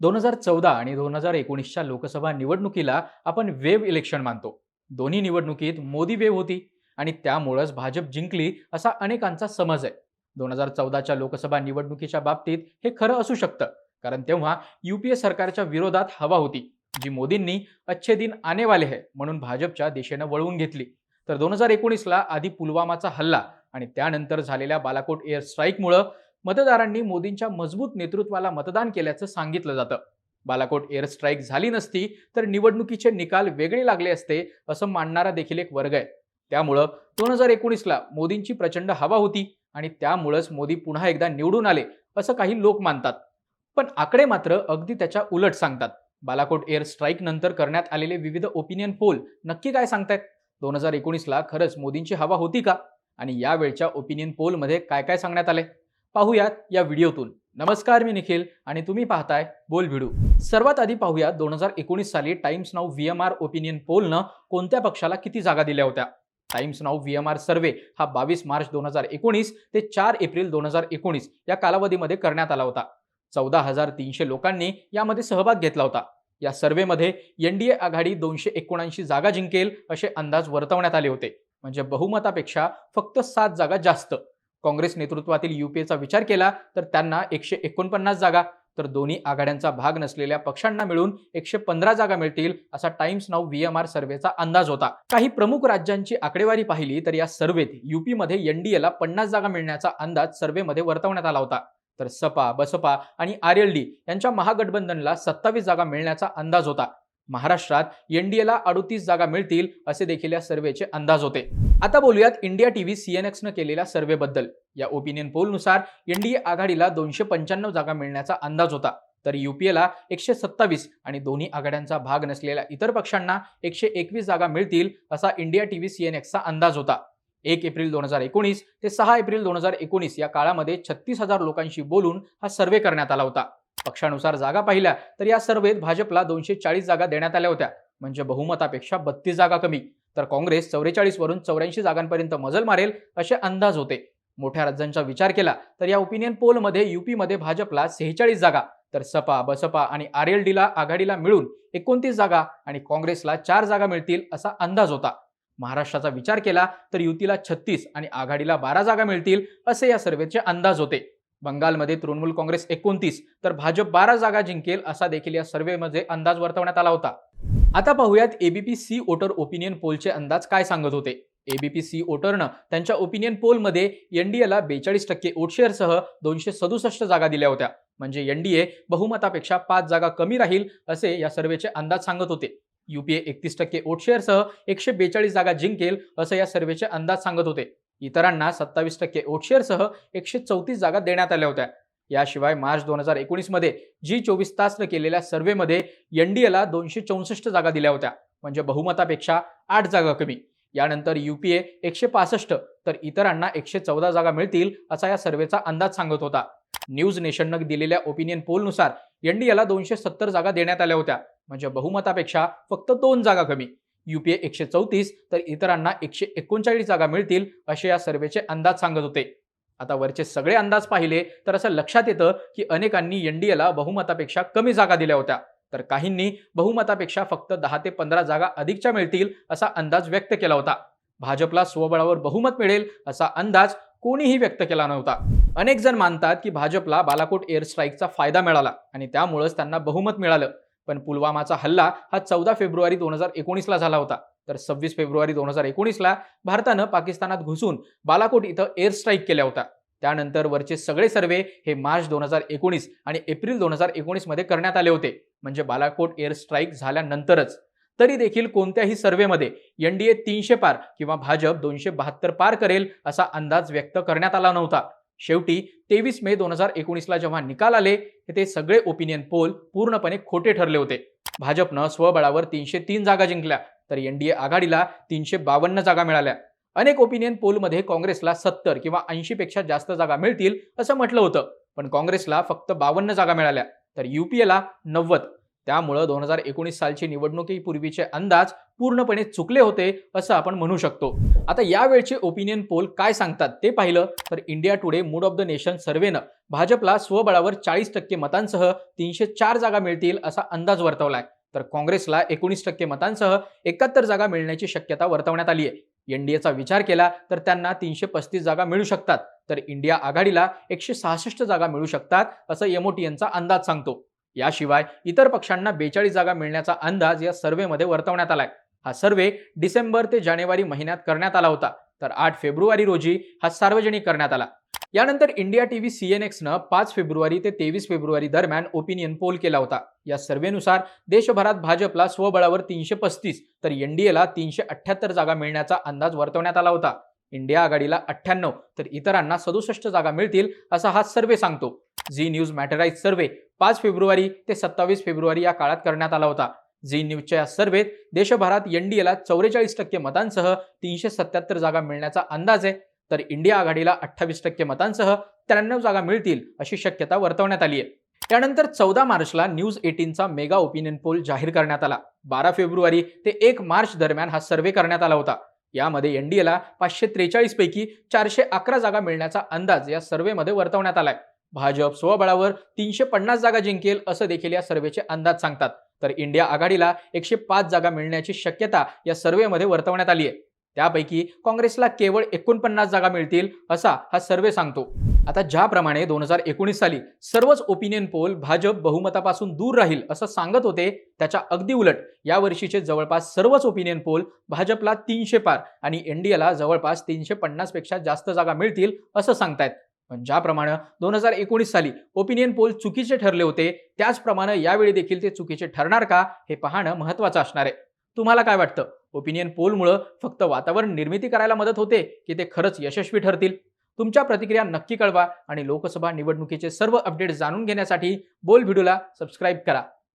दोन हजार चौदा आणि दोन हजार एकोणीसच्या लोकसभा निवडणुकीला आपण वेव्ह इलेक्शन मानतो. दोन्ही निवडणुकीत मोदी वेव्ह होती आणि त्यामुळंच भाजप जिंकली असा अनेकांचा समज आहे. दोन हजार चौदाच्या लोकसभा निवडणुकीच्या बाबतीत हे खरं असू शकतं कारण तेव्हा युपीए सरकारच्या विरोधात हवा होती जी मोदींनी अच्छे दिन आने वाले है म्हणून भाजपच्या दिशेनं वळवून घेतली. तर दोन हजार एकोणीसला आधी पुलवामाचा हल्ला आणि त्यानंतर झालेल्या बालाकोट एअर स्ट्राईकमुळं मतदारांनी मोदींच्या मजबूत नेतृत्वाला मतदान केल्याचं सांगितलं जातं. बालाकोट एअर स्ट्राईक झाली नसती तर निवडणुकीचे निकाल वेगळे लागले असते असं मानणारा देखील एक वर्ग आहे. त्यामुळं दोन हजार एकोणीसला मोदींची प्रचंड हवा होती आणि त्यामुळंच मोदी पुन्हा एकदा निवडून आले असं काही लोक मानतात. पण आकडे मात्र अगदी त्याच्या उलट सांगतात. बालाकोट एअर स्ट्राईक नंतर करण्यात आलेले विविध ओपिनियन पोल नक्की काय सांगतायत? दोन हजार एकोणीसला खरंच मोदींची हवा होती का? आणि यावेळच्या ओपिनियन पोलमध्ये काय काय सांगण्यात आले पाहूयात या व्हिडिओतून. नमस्कार मी निखिल आणि तुम्ही पाहताय बोल भिडू. सर्वात आधी पाहूया दोन हजार एकोणीस साली Times Now V M R opinion पोलनं कोणत्या पक्षाला किती जागा दिल्या होत्या? Times Now V M R survey हा बावीस मार्च दोन हजार एकोणीस ते चार एप्रिल दोन हजार एकोणीस या कालावधीमध्ये करण्यात आला होता. चौदा हजार तीनशे लोकांनी यामध्ये सहभाग घेतला होता. या सर्वेमध्ये एनडीए आघाडी दोनशे एकोणऐंशी जागा जिंकेल असे अंदाज वर्तवण्यात आले होते. म्हणजे बहुमतापेक्षा फक्त सात जागा जास्त. काँग्रेस नेतृत्वातील युपीएचा विचार केला तर त्यांना एकशे एकोणपन्नास जागा. तर दोन्ही आघाड्यांचा भाग नसलेल्या पक्षांना मिळून एकशे पंधरा जागा मिळतील असा Times now V M R सर्व्हेचा अंदाज होता. काही प्रमुख राज्यांची आकडेवारी पाहिली तर या सर्व्हेत युपीमध्ये एनडीएला पन्नास जागा मिळण्याचा अंदाज सर्व्हेमध्ये वर्तवण्यात आला होता. तर सपा बसपा आणि आर एल डी यांच्या महागठबंधनला सत्तावीस जागा मिळण्याचा अंदाज होता. महाराष्ट्रात एनडीएला अडोतीस जागा मिळतील असे देखील या सर्व्हेचे अंदाज होते. आता बोलूयात इंडिया टीव्ही सीएनएक्सनं केलेल्या सर्व्हेबद्दल या ओपिनियन पोलनुसार एनडीए आघाडीला दोनशे पंच्याण्णव जागा मिळण्याचा अंदाज होता. तर युपीएला एकशे सत्तावीस आणि दोन्ही आघाड्यांचा भाग नसलेल्या इतर पक्षांना एकशे एकवीस जागा मिळतील असा इंडिया टीव्ही सीएनएक्सचा अंदाज होता. एक एप्रिल दोन हजार एकोणीस ते सहा एप्रिल दोन हजार एकोणीस या काळामध्ये छत्तीस हजार लोकांशी बोलून हा सर्वे करण्यात आला होता. पक्षानुसार जागा पाहिल्या तर या सर्व्हेत भाजपला दोनशे चाळीस जागा देण्यात आल्या होत्या. म्हणजे बहुमतापेक्षा बत्तीस जागा कमी. तर काँग्रेस चौवेचाळीस वरून चौऱ्याऐंशी जागांपर्यंत मजल मारेल असे अंदाज होते. मोठ्या राज्यांचा विचार केला तर या ओपिनियन पोलमध्ये युपीमध्ये भाजपला सेहेचाळीस जागा तर सपा बसपा आणि आर एल डीला आघाडीला मिळून एकोणतीस जागा आणि काँग्रेसला चार जागा मिळतील असा अंदाज होता. महाराष्ट्राचा विचार केला तर युतीला छत्तीस आणि आघाडीला बारा जागा मिळतील असे या सर्व्हेचे अंदाज होते. बंगालमध्ये तृणमूल काँग्रेस एकोणतीस तर भाजप बारा जागा जिंकेल असा देखील या सर्व्हेमध्ये अंदाज वर्तवण्यात आला होता. आता पाहूयात एबीपी सी ओटर ओपिनियन पोलचे अंदाज काय सांगत होते? एबीपी सी ओटरनं त्यांच्या ओपिनियन पोलमध्ये एनडीएला बेचाळीस टक्के वोटशेअरसह दोनशे सदुसष्ट जागा दिल्या होत्या. म्हणजे एनडीए बहुमतापेक्षा पाच जागा कमी राहील असे या सर्व्हेचे अंदाज सांगत होते. युपीए एकतीस टक्के वोटशेअरसह एकशे बेचाळीस जागा जिंकेल असं या सर्व्हेचे अंदाज सांगत होते. इतरांना सत्तावीस टक्के ओटशेअरसह एकशे चौतीस जागा देण्यात आल्या होत्या. याशिवाय मार्च दोन हजार एकोणीसमध्ये जी चोवीस तासनं केलेल्या सर्व्हेमध्ये एनडीएला दोनशे चौसष्ट जागा दिल्या होत्या म्हणजे बहुमतापेक्षा आठ जागा कमी. यानंतर युपीए एकशे पासष्ट तर इतरांना एकशे चौदा जागा मिळतील असा या सर्व्हेचा अंदाज सांगत होता. न्यूज नेशननं दिलेल्या ओपिनियन पोलनुसार एनडीएला दोनशे सत्तर जागा देण्यात आल्या होत्या म्हणजे बहुमतापेक्षा फक्त दोन जागा कमी. युपीए एकशे चौतीस तर इतरांना एकशे एकोणचाळीस जागा मिळतील असे या सर्व्हेचे अंदाज सांगत होते. आता वरचे सगळे अंदाज पाहिले तर असं लक्षात येतं की अनेकांनी एनडीएला बहुमतापेक्षा कमी जागा दिल्या होत्या. तर काहींनी बहुमतापेक्षा फक्त दहा ते पंधरा जागा अधिकच्या मिळतील असा अंदाज व्यक्त केला होता. भाजपला स्वबळावर बहुमत मिळेल असा अंदाज कोणीही व्यक्त केला नव्हता. अनेक जण मानतात की भाजपला बालाकोट एअर स्ट्राईकचा फायदा मिळाला आणि त्यामुळंच त्यांना बहुमत मिळालं. पण पुलवामाचा हल्ला हा चौदा फेब्रुवारी दोन हजार एकोणीसला झाला होता. तर सव्वीस फेब्रुवारी दोन हजार एकोणीसला भारतानं पाकिस्तानात घुसून बालाकोट इथं एअर स्ट्राईक केल्या होत्या. त्यानंतर वरचे सगळे सर्वे हे मार्च दोन हजार एकोणीस आणि एप्रिल दोन हजार एकोणीसमध्ये करण्यात आले होते. म्हणजे बालाकोट एअर स्ट्राईक झाल्यानंतरच. तरी देखील कोणत्याही सर्वेमध्ये एनडीए तीनशे पार किंवा भाजप दोनशे बहात्तर पार करेल असा अंदाज व्यक्त करण्यात आला नव्हता. शेवटी तेवीस मे दोन हजार एकोणीसला जेव्हा निकाल आले ते सगळे ओपिनियन पोल पूर्णपणे खोटे ठरले होते. भाजपनं स्वबळावर तीनशे तीन जागा जिंकल्या तर एनडीए आघाडीला तीनशे बावन्न जागा मिळाल्या. अनेक ओपिनियन पोलमध्ये काँग्रेसला सत्तर किंवा ऐंशी पेक्षा जास्त जागा मिळतील असं म्हटलं होतं पण काँग्रेसला फक्त बावन्न जागा मिळाल्या तर युपीएला नव्वद. त्यामुळं दोन हजार एकोणीस सालची निवडणुकीपूर्वीचे अंदाज पूर्णपणे चुकले होते असं आपण म्हणू शकतो. आता यावेळचे ओपिनियन पोल काय सांगतात ते पाहिलं तर India Today mood of the nation सर्वेनं भाजपला स्वबळावर चाळीस टक्के मतांसह तीनशे चार जागा मिळतील असा अंदाज वर्तवलाय. तर काँग्रेसला एकोणीस टक्के मतांसह एकाहत्तर जागा मिळण्याची शक्यता वर्तवण्यात आली आहे एनडीएचा विचार केला तर त्यांना तीनशे पस्तीस जागा मिळू शकतात. तर इंडिया आघाडीला एकशे सहासष्ट जागा मिळू शकतात असं एमओटीएनचा अंदाज सांगतो. याशिवाय इतर पक्षांना बेचाळीस जागा मिळण्याचा अंदाज या सर्व्हेमध्ये वर्तवण्यात आलाय. हा सर्वे डिसेंबर ते जानेवारी महिन्यात करण्यात आला होता. तर आठ फेब्रुवारी रोजी हा सार्वजनिक करण्यात आला. यानंतर इंडिया टीव्ही एक्सनं पाच फेब्रुवारी ते तेवीस फेब्रुवारी दरम्यान ओपिनियन पोल केला होता. या सर्व्हेनुसार देशभरात भाजपला स्वबळावर तीनशे पस्तीस तर एनडीएला तीनशे अठ्ठ्याहत्तर जागा मिळण्याचा अंदाज वर्तवण्यात आला होता. इंडिया आघाडीला अठ्ठ्याण्णव तर इतरांना सदुसष्ट जागा मिळतील असा हा सर्व्हे सांगतो. झी न्यूज मॅटराईज सर्व्हे पाच फेब्रुवारी ते सत्तावीस फेब्रुवारी या काळात करण्यात आला होता. झी न्यूजच्या या सर्व्हेत देशभरात एनडीएला चौवेचाळीस टक्के मतांसह तीनशे सत्याहत्तर जागा मिळण्याचा अंदाज आहे. तर इंडिया आघाडीला अठ्ठावीस टक्के मतांसह त्र्याण्णव जागा मिळतील अशी शक्यता वर्तवण्यात आली आहे. त्यानंतर चौदा मार्चला न्यूज एटीनचा मेगा ओपिनियन पोल जाहीर करण्यात आला. बारा फेब्रुवारी ते एक मार्च दरम्यान हा सर्व्हे करण्यात आला होता. यामध्ये एनडीएला पाचशे त्रेचाळीस पैकी चारशे अकरा जागा मिळण्याचा अंदाज या सर्व्हेमध्ये वर्तवण्यात आलाय. भाजप स्वबळावर तीनशे पन्नास जागा जिंकेल असं देखील या सर्व्हेचे अंदाज सांगतात. तर इंडिया आघाडीला एकशे पाच जागा मिळण्याची शक्यता या सर्व्हेमध्ये वर्तवण्यात आली आहे. त्यापैकी काँग्रेसला केवळ एकोणपन्नास जागा मिळतील असा हा सर्वे सांगतो. आता ज्याप्रमाणे दोन हजार एकोणीस साली सर्वच ओपिनियन पोल भाजप बहुमतापासून दूर राहील असं सांगत होते त्याच्या अगदी उलट या वर्षीचे जवळपास सर्वच ओपिनियन पोल भाजपला तीनशे पार आणि एनडीएला जवळपास तीनशे पन्नासपेक्षा जास्त जागा मिळतील असं सांगतायत. पण ज्याप्रमाणे दोन हजार एकोणीस साली ओपिनियन पोल चुकीचे ठरले होते त्याचप्रमाणे यावेळी देखील ते चुकीचे ठरणार का हे पाहणं महत्वाचं असणार आहे. तुम्हाला काय वाटतं? ओपिनियन पोलमुळं फक्त वातावरण निर्मिती करायला मदत होते की ते खरंच यशस्वी ठरतील? तुमच्या प्रतिक्रिया नक्की कळवा आणि लोकसभा निवडणुकीचे सर्व अपडेट जाणून घेण्यासाठी बोल व्हिडिओला सबस्क्राईब करा.